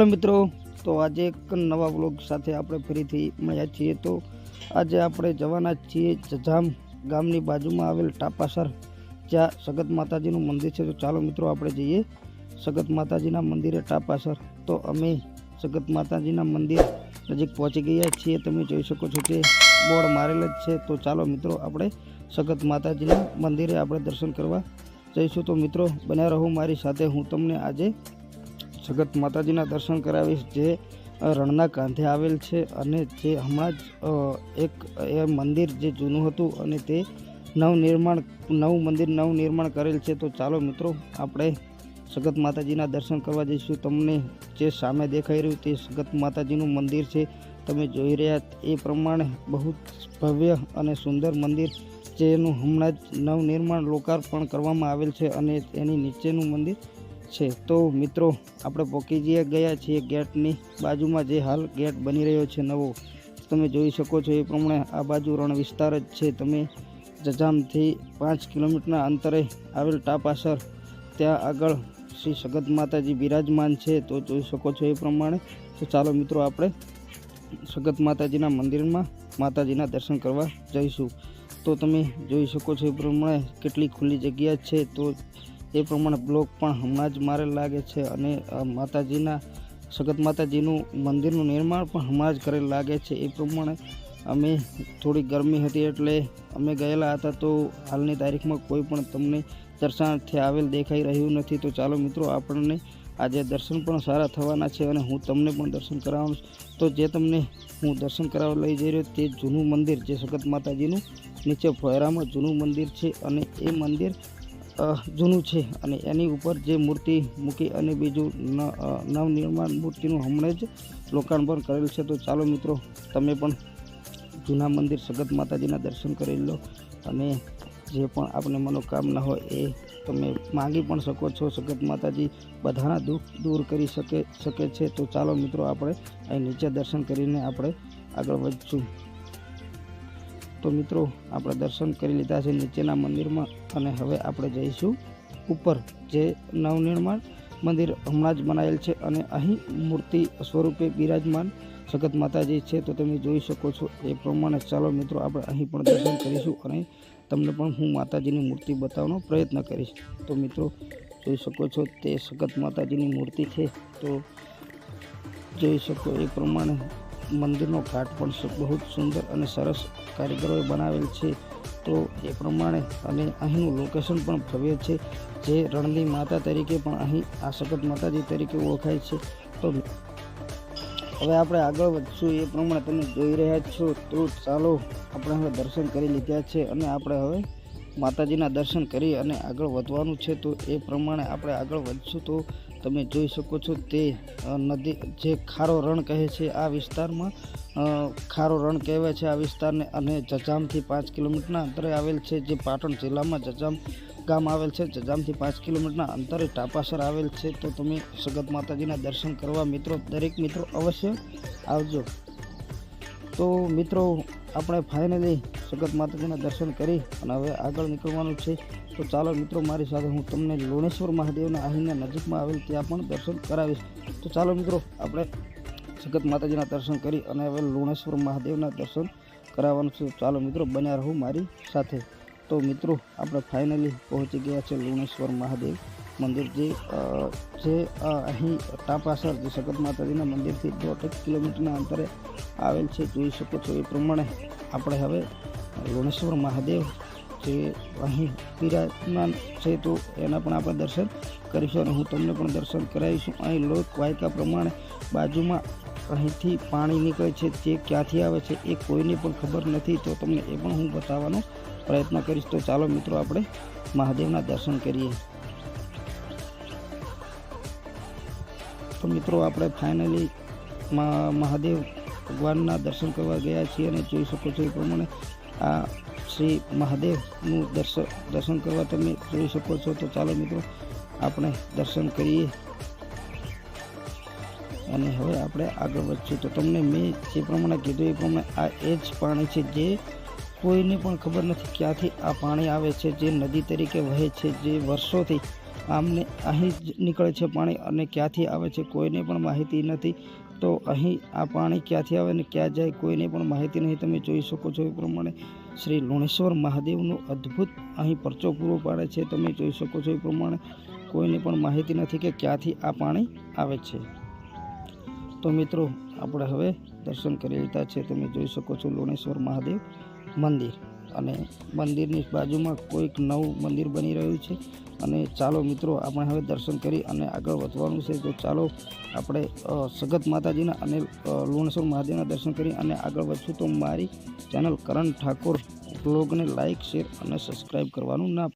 Hello મિત્રો, તો આજે એક નવા બ્લોગ સાથે આપણે ફરીથી મળ્યા છીએ. તો આજે આપણે જવાના છીએ જજામ ગામની બાજુમાં આવેલ ટાપાસર, જ્યાં સગત માતાજીનું મંદિર છે. તો ચાલો મિત્રો, આપણે જઈએ સગત માતાજીના મંદિરે ટાપાસર. તો અમે સગત માતાજીના મંદિર નજીક પહોંચી ગયા છીએ. તમે જોઈ શકો છો કે બોર્ડ મારેલ જ છે. તો ચાલો મિત્રો, આપણે સગત માતાજીના મંદિરે આપણે દર્શન કરવા જઈશું. તો મિત્રો, બન્યા રહો મારી સાથે. હું તમને આજે જગત માતાજીના દર્શન કરાવીશ જે રણના કાંધે આવેલ છે અને જે હમણાં જ એક, એ મંદિર જે જૂનું હતું અને તે નવનિર્માણ, નવું મંદિર નવનિર્માણ કરેલ છે. તો ચાલો મિત્રો, આપણે સગત માતાજીના દર્શન કરવા જઈશું. તમને જે સામે દેખાઈ રહ્યું તે સગત માતાજીનું મંદિર છે. તમે જોઈ રહ્યા એ પ્રમાણે બહુ ભવ્ય અને સુંદર મંદિર જેનું હમણાં જ નવનિર્માણ લોકાર્પણ કરવામાં આવેલ છે અને એની નીચેનું મંદિર છે. તો મિત્રો, આપણે પહોંચી જઈએ ગયા છીએ ગેટની બાજુમાં જે હાલ ગેટ બની રહ્યો છે નવો. તમે જોઈ શકો છો એ પ્રમાણે આ બાજુ રણ વિસ્તાર જ છે. તમે જજામથી પાંચ કિલોમીટરના અંતરે આવેલ ટાપાસર, ત્યાં આગળ શ્રી સગત માતાજી બિરાજમાન છે. તો જોઈ શકો છો એ પ્રમાણે. તો ચાલો મિત્રો, આપણે સગત માતાજીના મંદિરમાં માતાજીના દર્શન કરવા જઈશું. તો તમે જોઈ શકો છો એ પ્રમાણે કેટલી ખુલ્લી જગ્યા છે. તો એ પ્રમાણે બ્લોક પણ હમણાં જ મારે લાગે છે અને માતાજીના, સગત માતાજીનું મંદિરનું નિર્માણ પણ હમણાં જ કરેલ લાગે છે. એ પ્રમાણે અમે થોડી ગરમી હતી એટલે અમે ગયેલા હતા તો હાલની તારીખમાં કોઈ પણ તમને દર્શનાર્થે આવેલ દેખાઈ રહ્યું નથી. તો ચાલો મિત્રો, આપણને આજે દર્શન પણ સારા થવાના છે અને હું તમને પણ દર્શન કરાવું તો જે તમને હું દર્શન કરાવવા લઈ જઈ રહ્યો તે જૂનું મંદિર, જે સગત માતાજીનું નીચે ફોયરામાં જૂનું મંદિર છે અને એ મંદિર જૂનું છે અને એની ઉપર જે મૂર્તિ મૂકી અને બીજું નવનિર્માણ મૂર્તિનું હમણાં જ લોકાર્પણ કરેલ છે. તો ચાલો મિત્રો, તમે પણ જૂના મંદિર સગત માતાજીના દર્શન કરી લો અને જે પણ આપણે મનોકામના હોય એ તમે માગી પણ શકો છો. સગત માતાજી બધાના દુઃખ દૂર કરી શકે શકે છે. તો ચાલો મિત્રો, આપણે અહીં નીચે દર્શન કરીને આપણે આગળ વધશું. તો મિત્રો, આપણે દર્શન કરી લીધા છે નીચેના મંદિરમાં અને હવે આપણે જઈશું ઉપર, જે નવનિર્માણ મંદિર હમણાં જ બનાવેલ છે અને અહીં મૂર્તિ સ્વરૂપે બિરાજમાન સગત માતાજી છે. તો તમે જોઈ શકો છો એ પ્રમાણે ચાલો મિત્રો, આપણે અહીં પણ દર્શન કરીશું અને તમને પણ હું માતાજીની મૂર્તિ બતાવવાનો પ્રયત્ન કરીશ. તો મિત્રો, જોઈ શકો છો તે સગત માતાજીની મૂર્તિ છે. તો જોઈ શકો એ પ્રમાણે મંદિરનો ઘાટ પણ બહુ જ સુંદર અને સરસ કારીગરોએ બનાવેલ છે. તો એ પ્રમાણે અને અહીંનું લોકેશન પણ ભવ્ય છે, જે રણની માતા તરીકે પણ અહીં આ સગત માતાજી તરીકે ઓળખાય છે. તો હવે આપણે આગળ વધશું. એ પ્રમાણે તમે જોઈ રહ્યા છો તો ચાલો આપણે હવે દર્શન કરી લીધા છે અને આપણે હવે માતાજીના દર્શન કરી અને આગળ વધવાનું છે, તો એ પ્રમાણે આપણે આગળ વધશું. તો તમે જોઈ શકો છો તે નદી, જે ખારો રણ કહે છે, આ વિસ્તારમાં ખારો રણ કહેવાય છે આ વિસ્તારને અને જજામથી પાંચ કિલોમીટરના અંતરે આવેલ છે, જે પાટણ જિલ્લામાં જજામ ગામ આવેલ છે. જજામથી પાંચ કિલોમીટરના અંતરે ટાપાસર આવેલ છે. તો તમે સગત માતાજીના દર્શન કરવા મિત્રો, દરેક મિત્રો અવશ્ય આવજો. તો મિત્રો આપણે ફાઇનલી સગત માતાજીના દર્શન કરી અને હવે આગળ નીકળવાનું છે. તો ચાલો મિત્રો, મારી સાથે હું તમને લોણેશ્વર મહાદેવના અહીંના નજીકમાં આવેલ ત્યાં પણ દર્શન કરાવીશ. તો ચાલો મિત્રો, આપણે સગત માતાજીના દર્શન કરી અને હવે લોણેશ્વર મહાદેવના દર્શન કરાવવાનું છે. ચાલો મિત્રો, બન્યા રહો મારી સાથે. તો મિત્રો, આપણે ફાઇનલી પહોંચી ગયા છે લોણેશ્વર મહાદેવ. મંદિર જે અહીં ટાપાસર જે સગત માતાજીના મંદિરથી દોઢ કિલોમીટરના અંતરે આવેલ છે, જોઈ શકો છો એ પ્રમાણે આપણે હવે લુણેશ્વર મહાદેવ જે અહીં બિરાજમાન છે તો એના પણ આપણે દર્શન કરીશું અને હું તમને પણ દર્શન કરાવીશું. અહીં લોક વાયકા પ્રમાણે બાજુમાં અહીંથી પાણી નીકળે છે તે ક્યાંથી આવે છે એ કોઈને પણ ખબર નથી, તો તમને એ પણ હું બતાવવાનો પ્રયત્ન કરીશ. તો ચાલો મિત્રો, આપણે મહાદેવના દર્શન કરીએ. તો મિત્રો આપણે ફાઇનલી મહાદેવ ભગવાનના દર્શન કરવા ગયા છીએ અને જોઈ શકો છો એ પ્રમાણે આ શ્રી મહાદેવનું દર્શન દર્શન કરવા તમે જોઈ શકો છો. તો ચાલો મિત્રો, આપણે દર્શન કરીએ. અને હવે આપણે આગળ વધશું. તો તમને મેં જે પ્રમાણે કીધું એ પ્રમાણે આ એ જ પાણી છે જે કોઈને પણ ખબર નથી ક્યાંથી આ પાણી આવે છે, જે નદી તરીકે વહે છે, જે વર્ષોથી આમને અહીં જ નીકળે છે પાણી અને ક્યાંથી આવે છે કોઈને પણ માહિતી નથી. તો અહીં આ પાણી ક્યાંથી આવે ને ક્યાં જાય કોઈને પણ માહિતી નહીં. તમે જોઈ શકો છો એ પ્રમાણે શ્રી લુણેશ્વર મહાદેવનું અદ્ભુત અહીં પરચો પૂરો પાડે છે. તમે જોઈ શકો છો એ પ્રમાણે કોઈને પણ માહિતી નથી કે ક્યાંથી આ પાણી આવે છે. તો મિત્રો, આપણે હવે દર્શન કરી લીધા છે. તમે જોઈ શકો છો લુણેશ્વર મહાદેવ મંદિર. અને મંદિરની બાજુમાં કોઈક નવું મંદિર બની રહ્યું છે. અને ચાલો મિત્રો, આપણે હવે દર્શન કરી અને આગળ વધવાનું છે. તો ચાલો આપણે સગત માતાજીના અને લુણસર મહાદેવના દર્શન કરી અને આગળ વધશું. તો મારી ચેનલ કરણ ઠાકોર બ્લોગને લાઇક શેર અને સબસ્ક્રાઈબ કરવાનું ના